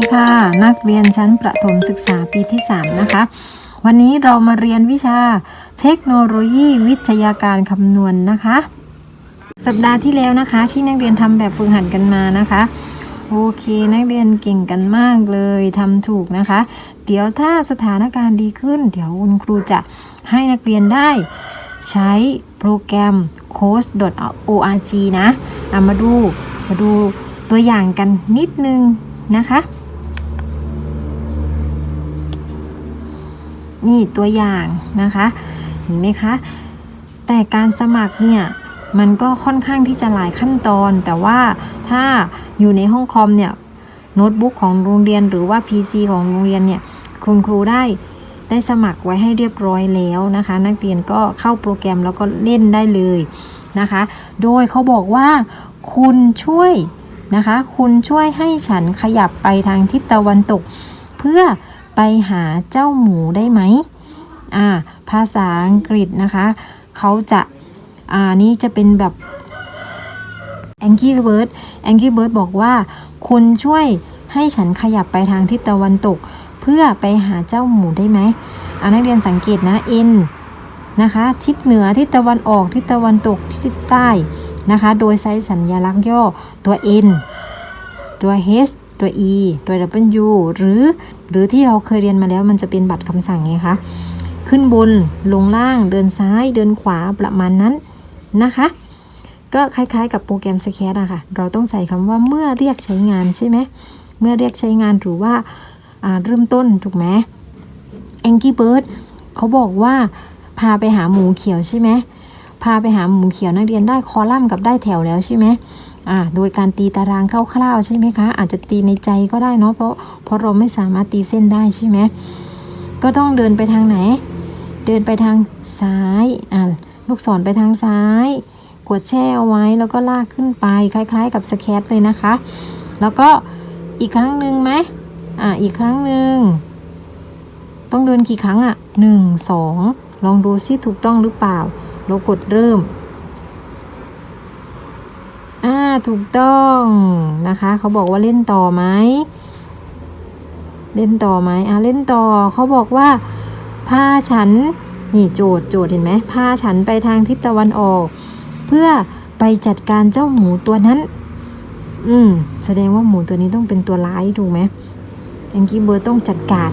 ดีค่ะ นักเรียนชั้นประถมศึกษาปีที่ 3 นะคะ วันนี้เรามาเรียนวิชาเทคโนโลยีวิทยาการคำนวณนะคะ สัปดาห์ที่แล้วนะคะ ที่นักเรียนทำแบบฝึกหัดกันมานะคะ โอเค นักเรียนเก่งกันมากเลยทำถูกนะคะ เดี๋ยวถ้าสถานการณ์ดีขึ้น เดี๋ยวคุณครูจะให้นักเรียนได้ใช้โปรแกรม course.org นะเอามาดูมาดูตัวอย่างกันนิดนึงนะคะ นี่ตัวอย่างนะคะเห็นไหมคะแต่การสมัครเนี่ยมันก็ค่อนข้างที่จะหลายขั้นตอน แต่ว่าถ้าอยู่ในห้องคอมเนี่ยโน้ตบุ๊กของโรงเรียนหรือว่า PC ของโรงเรียนเนี่ยคุณครูได้ได้สมัครไว้ให้เรียบร้อยแล้วนะคะ นักเรียนก็เข้าโปรแกรมแล้วก็เล่นได้เลยนะคะ โดยเขาบอกว่าคุณช่วยนะคะ คุณช่วยให้ฉันขยับไปทางทิศตะวันตก เพื่อ ไปหาเจ้าหมูได้ไหมอ่าภาษาอังกฤษนะคะเขาจะอ่านี่จะเป็นแบบ Angry Bird Angry Bird บอกว่า คุณช่วยให้ฉันขยับไปทางทิศตะวันตก เพื่อไปหาเจ้าหมูได้ไหมอ่านักเรียนสังเกตนะ N นะคะทิศเหนือทิศตะวันออกทิศตะวันตกทิศใต้นะคะ โดยใช้สัญลักษณ์ย่อตัว N ตัว H ตัว E ตัว W หรือ หรือที่เราเคยเรียนมาแล้วมันจะเป็นบัตรคำสั่งไงคะ ขึ้นบนลงล่างเดินซ้ายเดินขวาประมาณนั้นนะคะ ก็คล้ายๆ กับโปรแกรมสแคตอะค่ะ เราต้องใส่คำว่าเมื่อเรียกใช้งานใช่ไหม เมื่อเรียกใช้งานหรือว่าอ่าเริ่มต้นถูกไหม Angry Bird เขาบอกว่าพาไปหาหมูเขียวใช่ไหมพาไปหาหมูเขียวนักเรียนได้คอลัมน์กับได้แถวแล้วใช่ไหม อ่าโดยการตีตารางคร่าวๆใช่ไหมคะ อาจจะตีในใจก็ได้เนาะเพราะเพราะเราไม่สามารถตีเส้นได้ใช่ไหมก็ต้องเดินไปทางไหน เดินไปทางซ้ายอ่าลูกศรไปทางซ้าย กดแช่เอาไว้แล้วก็ลากขึ้นไปคล้าย ๆ กับสแคตเลยนะคะ แล้วก็อีกครั้งหนึ่งไหมอ่าอีกครั้งหนึ่งต้องเดินกี่ครั้งอะหนึ่งสองลองดูซิถูกต้องหรือเปล่า เรากดเริ่ม อ่า ถูกต้องนะคะ เขาบอกว่าเล่นต่อไหมเล่นต่อไหมอ่าเล่นต่อเขาบอกว่าพาฉันนี่โจทย์โจทย์เห็นไหมพาฉันไปทางทิศตะวันออก เพื่อไปจัดการเจ้าหมูตัวนั้น อืม แสดงว่าหมูตัวนี้ต้องเป็นตัวร้ายถูกไหมแองกี้เบิร์ต้องจัดการ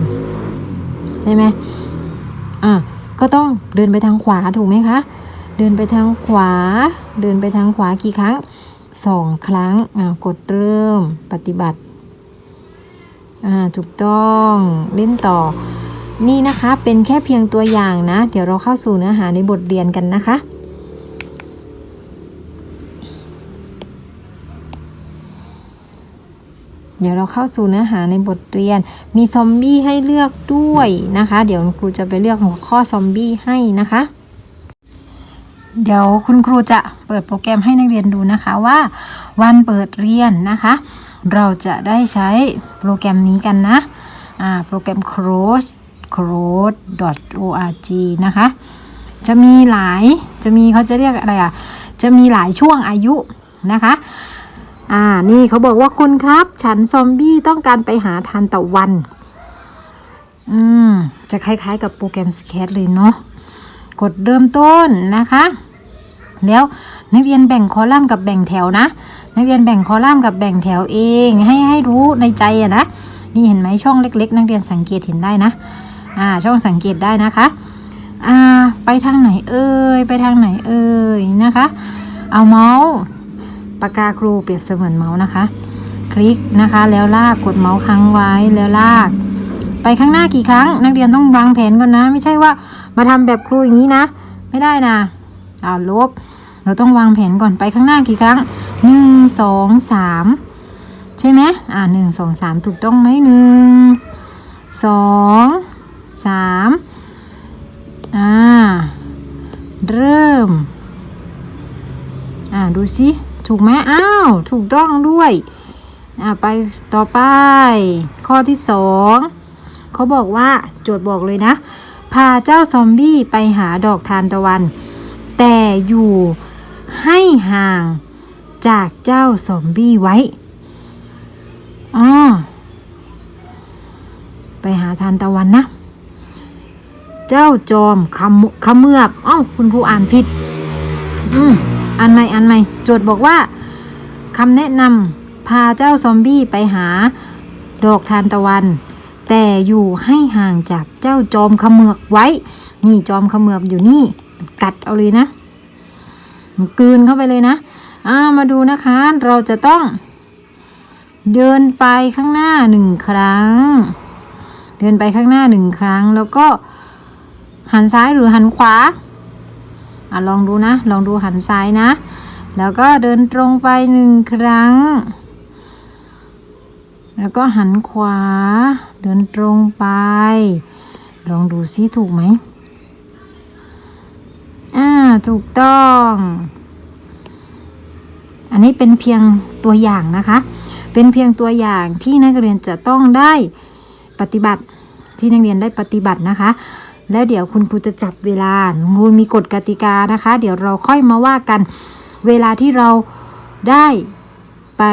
ใช่ไหมอะก็ต้องเดินไปทางขวาถูกไหมคะ เดินไปทางขวา เดินไปทางขวากี่ครั้ง สองครั้งกดเริ่มปฏิบัติถูกต้องเล่นต่อ นี่นะคะเป็นแค่เพียงตัวอย่างนะ เดี๋ยวเราเข้าสู่เนื้อหาในบทเรียนกันนะคะเดี๋ยวเราเข้าสู่เนื้อหาในบทเรียน มีซอมบี้ให้เลือกด้วยนะคะ เดี๋ยวครูจะไปเลือกหัวข้อซอมบี้ให้นะคะ เดี๋ยวคุณครูจะเปิดโปรแกรมให้นักเรียนดูนะคะว่า วันเปิดเรียนนะคะ เราจะได้ใช้โปรแกรมนี้กันนะอ่าโปรแกรม cross cross.org นะคะ จะมีหลายจะมีเขาจะเรียกอะไรอะ จะมีหลายช่วงอายุนะคะอ่านี่เขาบอกว่าคุณครับ ฉันซอมบี้ต้องการไปหาทานตะวัน อืม จะคล้ายๆกับโปรแกรมสแคตเลยเนาะกดเริ่มต้นนะคะ แล้วนักเรียนแบ่งคอลัมน์กับแบ่งแถวนะ นักเรียนแบ่งคอลัมน์กับแบ่งแถวเอง ให้ให้รู้ในใจอะนะ นี่เห็นไหมช่องเล็ก ๆ นักเรียนสังเกตเห็นได้นะอ่าช่องสังเกตได้นะคะอ่าไปทางไหนเอ่ยไปทางไหนเอ่ยนะคะ เอาเมาส์ปากกาครูเปรียบเสมือนเมาส์นะคะ คลิกนะคะแล้วลากกดเมาส์ค้างไว้แล้วลาก ไปข้างหน้ากี่ครั้ง นักเรียนต้องวางแผนก่อนนะ ไม่ใช่ว่ามาทำแบบครูอย่างนี้นะ ไม่ได้นะ อ่าลบ เราต้องวางแผนก่อนไปข้างหน้ากี่ครั้งหนึ่งสองสามใช่ไหมอ่าหนึ่งสองสามถูกต้องไหมหนึ่งสองสามอ่าเริ่ม อ่าดูสิถูกไหมอ้าวถูกต้องด้วยอ่าไปต่อไป ข้อที่สองเขาบอกว่าโจทย์บอกเลยนะ พาเจ้าซอมบี้ไปหาดอกทานตะวัน แต่อยู่ให้ห่างจากเจ้าซอมบี้ไว้อ๋อหาทานตะวันนะ เจ้าจอมขมขมือบอ้าคุณครูอ่านผิด อืมอ่านใหม่อ่านใหม่โจทย์บอกว่าคำแนะนำพาเจ้าซอมบี้ไปหาดอกทานตะวัน แต่อยู่ให้ห่างจากเจ้าจอมขมือกไว้ นี่จอมขมือบอยู่นี่ กัดเอาเลยนะกืนเข้าไปเลยนะอ่ามาดูนะคะ เราจะต้อง เดินไปข้างหน้าหนึ่งครั้ง เดินไปข้างหน้าหนึ่งครั้ง แล้วก็หันซ้ายหรือหันขวาอะลองดูนะ ลองดูหันซ้ายนะ แล้วก็เดินตรงไปหนึ่งครั้ง แล้วก็หันขวา เดินตรงไป ลองดูซิถูกไหม อ่าถูกต้อง อันนี้เป็นเพียงตัวอย่างนะคะ เป็นเพียงตัวอย่างที่นักเรียนจะต้องได้ปฏิบัติที่นักเรียนได้ปฏิบัตินะคะ แล้วเดี๋ยวคุณครูจะจับเวลาครูมีกฎกติกานะคะ เดี๋ยวเราค่อยมาว่ากันเวลาที่เราได้ไป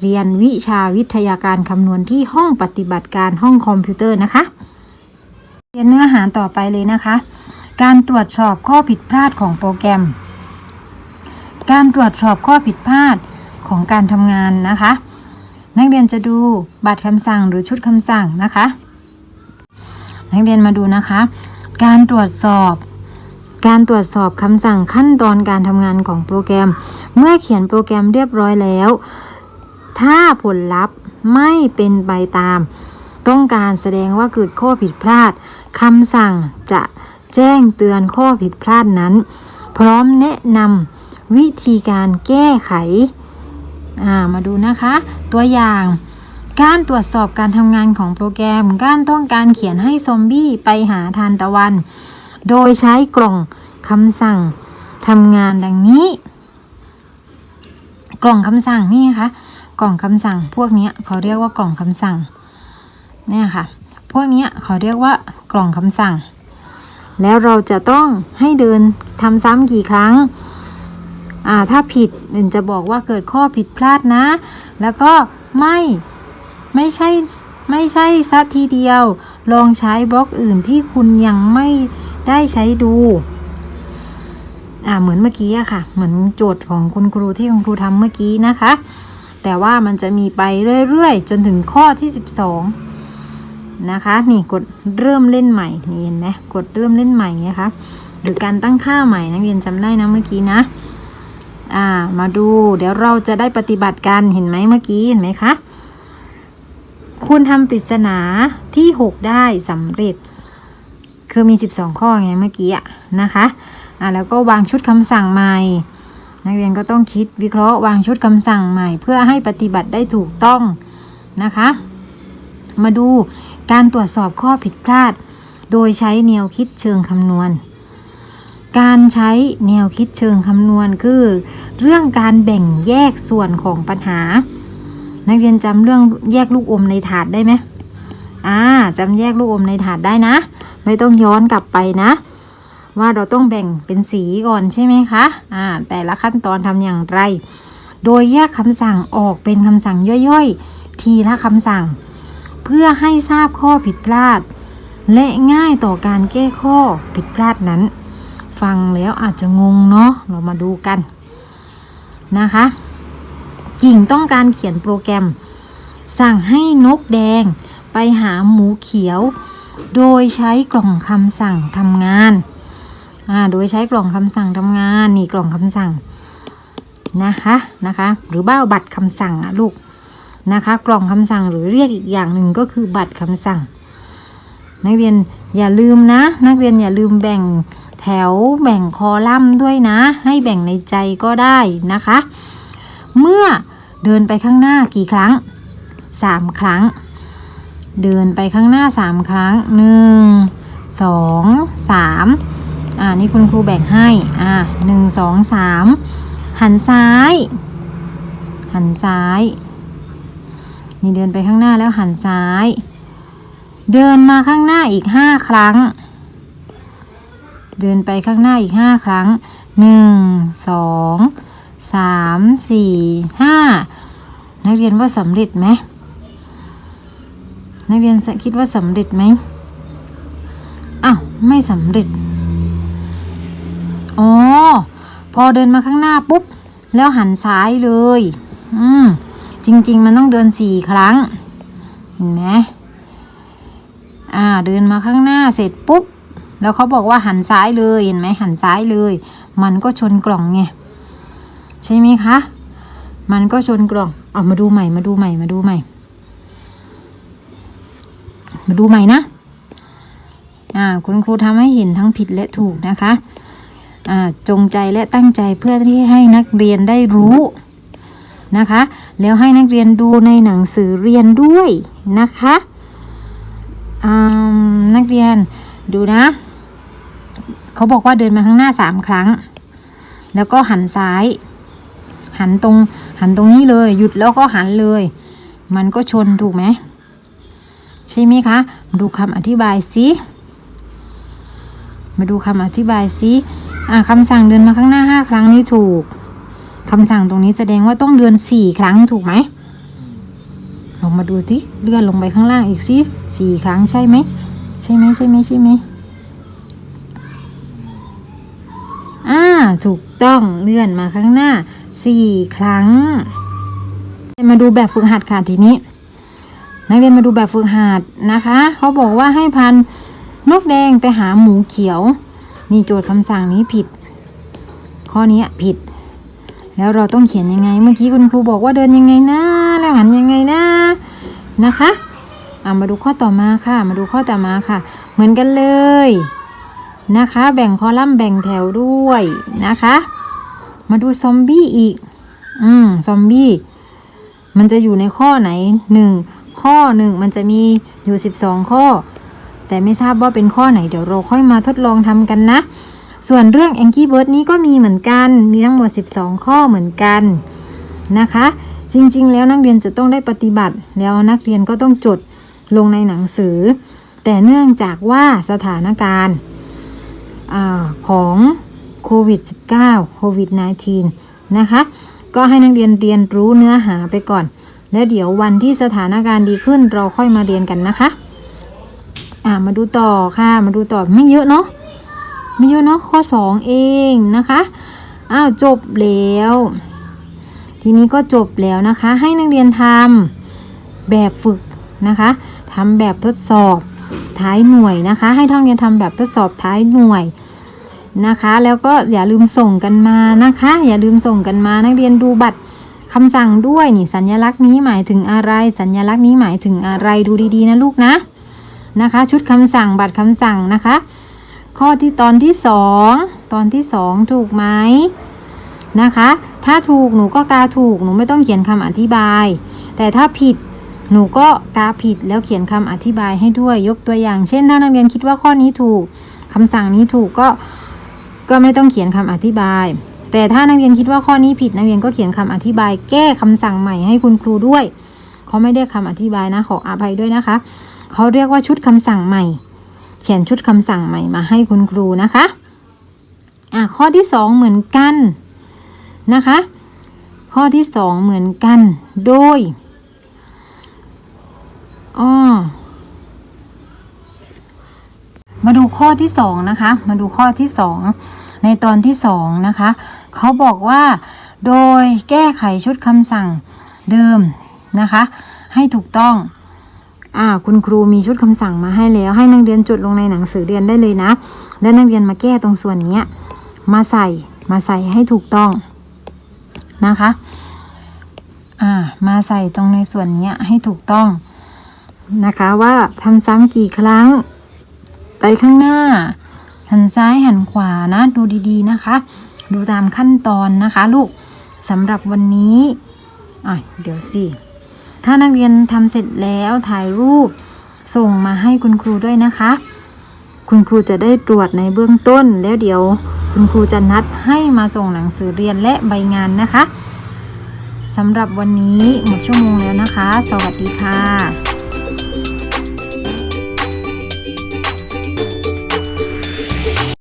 เรียนวิชาวิทยาการคำนวณที่ห้องปฏิบัติการห้องคอมพิวเตอร์นะคะ เรียนเนื้อหาต่อไปเลยนะคะ การตรวจสอบข้อผิดพลาดของโปรแกรม การตรวจสอบข้อผิดพลาดของการทำงานนะคะ นักเรียนจะดูบัตรคำสั่งหรือชุดคำสั่งนะคะ นักเรียนมาดูนะคะ การตรวจสอบการตรวจสอบคำสั่งขั้นตอนการทำงานของโปรแกรม เมื่อเขียนโปรแกรมเรียบร้อยแล้ว ถ้าผลลัพธ์ไม่เป็นไปตาม ต้องการแสดงว่าเกิดข้อผิดพลาดคำสั่งจะ แจ้งเตือนข้อผิดพลาดนั้น พร้อมแนะนำวิธีการแก้ไขามาดูนะคะ ตัวอย่าง การตรวจสอบการทำงานของโปรแกรม การต้องการเขียนให้ซอมบี้ไปหาทานตะวัน โดยใช้กล่องคำสั่งทำงานดังนี้ กล่องคำสั่งนี่นะคะกล่องคำสั่งพวกนี้เขาเรียกว่ากล่องคำสั่งเนี่ยค่ะ พวกนี้เขาเรียกว่ากล่องคำสั่ง แล้วเราจะต้องให้เดินทำซ้ำกี่ครั้ง อ่า ถ้าผิดมันจะบอกว่าเกิดข้อผิดพลาดนะ แล้วก็ไม่ไม่ใช่ไม่ใช่ซะทีเดียว ลองใช้บล็อกอื่นที่คุณยังไม่ได้ใช้ดู อ่า เหมือนเมื่อกี้อะค่ะ เหมือนโจทย์ของคุณครูที่คุณครูทำเมื่อกี้นะคะ แต่ว่ามันจะมีไปเรื่อยๆ จนถึงข้อที่ 12 นะคะ นี่กดเริ่มเล่นใหม่นี่เห็นไหมกดเริ่มเล่นใหม่นะคะ หรือการตั้งค่าใหม่นักเรียนจำได้นะเมื่อกี้นะ อ่า มาดู เดี๋ยวเราจะได้ปฏิบัติกันเห็นไหมเมื่อกี้เห็นไหมคะคุณทำปริศนาที่ 6 ได้สำเร็จ คือมี 12 ข้อไงเมื่อกี้อะนะคะอ่าแล้วก็วางชุดคำสั่งใหม่ นักเรียนก็ต้องคิดวิเคราะห์วางชุดคำสั่งใหม่ เพื่อให้ปฏิบัติได้ถูกต้องนะคะ มาดู การตรวจสอบข้อผิดพลาด โดยใช้แนวคิดเชิงคำนวณ การใช้แนวคิดเชิงคำนวณคือ เรื่องการแบ่งแยกส่วนของปัญหา นักเรียนจำเรื่องแยกลูกอมในถาดได้ไหมอ่าจำแยกลูกอมในถาดได้นะ ไม่ต้องย้อนกลับไปนะ ว่าเราต้องแบ่งเป็นสีก่อนใช่ไหมคะอ่าแต่ละขั้นตอนทำอย่างไร โดยแยกคำสั่งออกเป็นคำสั่งย่อยๆ ทีละคำสั่ง เพื่อให้ทราบข้อผิดพลาด และง่ายต่อการแก้ข้อผิดพลาดนั้น ฟังแล้วอาจจะงงเนาะเรามาดูกันนะคะกิ่งต้องการเขียนโปรแกรม สั่งให้นกแดงไปหาหมูเขียว โดยใช้กล่องคำสั่งทำงานอ่าโดยใช้กล่องคำสั่งทำงานนี่กล่องคำสั่งนะคะนะคะ หรือบ้าบัตรคำสั่งอะลูก นะคะ กล่องคำสั่งหรือเรียกอีกอย่างหนึ่งก็คือบัตรคำสั่ง นักเรียนอย่าลืมนะ นักเรียนอย่าลืมแบ่งแถวแบ่งคอลัมน์ด้วยนะ ให้แบ่งในใจก็ได้นะคะ เมื่อเดินไปข้างหน้ากี่ครั้งสามครั้ง เดินไปข้างหน้าสามครั้งหนึ่งสองสามอ่านี่คุณครูแบ่งให้อ่าหนึ่งสองสามหันซ้าย หันซ้าย นี่เดินไปข้างหน้าแล้วหันซ้าย เดินมาข้างหน้าอีกห้าครั้ง เดินไปข้างหน้าอีกห้าครั้งหนึ่งสองสามสี่ห้านักเรียนว่าสำเร็จไหมนักเรียนคิดว่าสำเร็จไหมอ้าวไม่สำเร็จอ๋อพอเดินมาข้างหน้าปุ๊บ แล้วหันซ้ายเลย อืม จริง ๆ มันต้องเดินสี่ครั้ง เห็นไหมอ่า เดินมาข้างหน้าเสร็จปุ๊บ แล้วเขาบอกว่าหันซ้ายเลย เห็นไหมหันซ้ายเลย มันก็ชนกล่องไง ใช่ไหมคะ มันก็ชนกล่อง เอามาดูใหม่ มาดูใหม่ มาดูใหม่ มาดูใหม่นะ อ่า คุณครูทำให้เห็นทั้งผิดและถูกนะคะ อ่า จงใจและตั้งใจเพื่อที่ให้นักเรียนได้รู้ นะคะ แล้วให้นักเรียนดูในหนังสือเรียนด้วยนะคะนักเรียนดูนะ เขาบอกว่าเดินมาข้างหน้าสามครั้ง แล้วก็หันซ้าย หันตรงหันตรงนี้เลย หยุดแล้วก็หันเลย มันก็ชนถูกไหมใช่ไหมคะ ดูคำอธิบายสิมาดูคำอธิบายสิคำสั่งเดินมาข้างหน้าห้าครั้งนี่ถูก คำสั่งตรงนี้แสดงว่าต้องเดินสี่ครั้งถูกไหมลงมาดูสิเลื่อนลงไปข้างล่างอีกสิสี่ครั้งใช่ไหมใช่ไหมใช่ไหมใช่ไหมอ่าถูกต้องเลื่อนมาข้างหน้าสี่ครั้งมาดูแบบฝึกหัดค่ะทีนี้ นักเรียนมาดูแบบฝึกหัดนะคะเขาบอกว่าให้พันนกแดงไปหาหมูเขียว นี่โจทย์คำสั่งนี้ผิด ข้อนี้ผิด แล้วเราต้องเขียนยังไง เมื่อกี้คุณครูบอกว่าเดินยังไงนะแล้วหันยังไงนะนะคะอามาดูข้อต่อมาค่ะ มาดูข้อต่อมาค่ะ เหมือนกันเลยนะคะ แบ่งคอลัมน์แบ่งแถวด้วยนะคะ มาดูซอมบี้อีก อืมซอมบี้มันจะอยู่ในข้อไหนหนึ่งข้อหนึ่งมันจะมีอยู่สิบสองข้อ แต่ไม่ทราบว่าเป็นข้อไหนเดี๋ยวเราค่อยมาทดลองทำกันนะ ส่วนเรื่อง Angry Bird นี้ก็มีเหมือนกัน มีทั้งหมด 12 ข้อเหมือนกันนะคะ จริงๆ แล้วนักเรียนจะต้องได้ปฏิบัติ แล้วนักเรียนก็ต้องจดลงในหนังสือ แต่เนื่องจากว่าสถานการณ์อของโควิด -19 โควิด -19 นะคะ ก็ให้นักเรียนเรียนรู้เนื้อหาไปก่อน แล้วเดี๋ยววันที่สถานการณ์ดีขึ้นเราค่อยมาเรียนกันนะคะ อ่ามาดูต่อค่ะ มาดูต่อไม่เยอะเนาะ ไม่เยอะเนาะข้อสองเองนะคะอ้าวจบแล้ว ทีนี้ก็จบแล้วนะคะ ให้นักเรียนทำแบบฝึกนะคะทำแบบทดสอบท้ายหน่วยนะคะ ให้ท่องเรียนทำแบบทดสอบท้ายหน่วยนะคะ แล้วก็อย่าลืมส่งกันมานะคะ อย่าลืมส่งกันมานักเรียนดูบัตรคำสั่งด้วยนี่สัญลักษณ์นี้หมายถึงอะไร สัญลักษณ์นี้หมายถึงอะไรดูดีๆนะลูกนะนะคะ ชุดคำสั่งบัตรคำสั่งนะคะ ข้อที่ตอนที่สองตอนที่สองถูกไหมนะคะ ถ้าถูกหนูก็กาถูกหนูไม่ต้องเขียนคำอธิบาย แต่ถ้าผิดหนูก็กาผิดแล้วเขียนคำอธิบายให้ด้วยยกตัวอย่าง เช่น ถ้านักเรียนคิดว่าข้อนี้ถูกคำสั่งนี้ถูกก็ก็ไม่ต้องเขียนคำอธิบาย แต่ถ้านักเรียนคิดว่าข้อนี้ผิดนักเรียนก็เขียนคำอธิบาย แก้คำสั่งใหม่ให้คุณครูด้วยเขาไม่ได้คำอธิบายนะขออภัยด้วยนะคะเขาเรียกว่าชุดคำสั่งใหม่ เขียนชุดคำสั่งใหม่มาให้คุณครูนะคะอะข้อที่สองเหมือนกันนะคะ ข้อที่สองเหมือนกัน โดยอ้อมาดูข้อที่สองนะคะ มาดูข้อที่สองในตอนที่สองนะคะ เขาบอกว่า โดยแก้ไขชุดคำสั่งเดิมนะคะ ให้ถูกต้อง อ่าคุณครูมีชุดคำสั่งมาให้แล้ว ให้นักเรียนจดลงในหนังสือเรียนได้เลยนะ และนักเรียนมาแก้ตรงส่วนนี้มาใส่มาใส่ให้ถูกต้องนะคะอ่ามาใส่ตรงในส่วนนี้ให้ถูกต้องนะคะว่าทำซ้ำกี่ครั้ง ไปข้างหน้า หันซ้ายหันขวานะ ดูดีๆนะคะ ดูตามขั้นตอนนะคะ ลูกสำหรับวันนี้อะเดี๋ยวสิ ถ้านักเรียนทำเสร็จแล้วถ่ายรูปส่งมาให้คุณครูด้วยนะคะ คุณครูจะได้ตรวจในเบื้องต้น แล้วเดี๋ยวคุณครูจะนัดให้มาส่งหนังสือเรียนและใบงานนะคะสำหรับวันนี้หมดชั่วโมงแล้วนะคะ สวัสดีค่ะ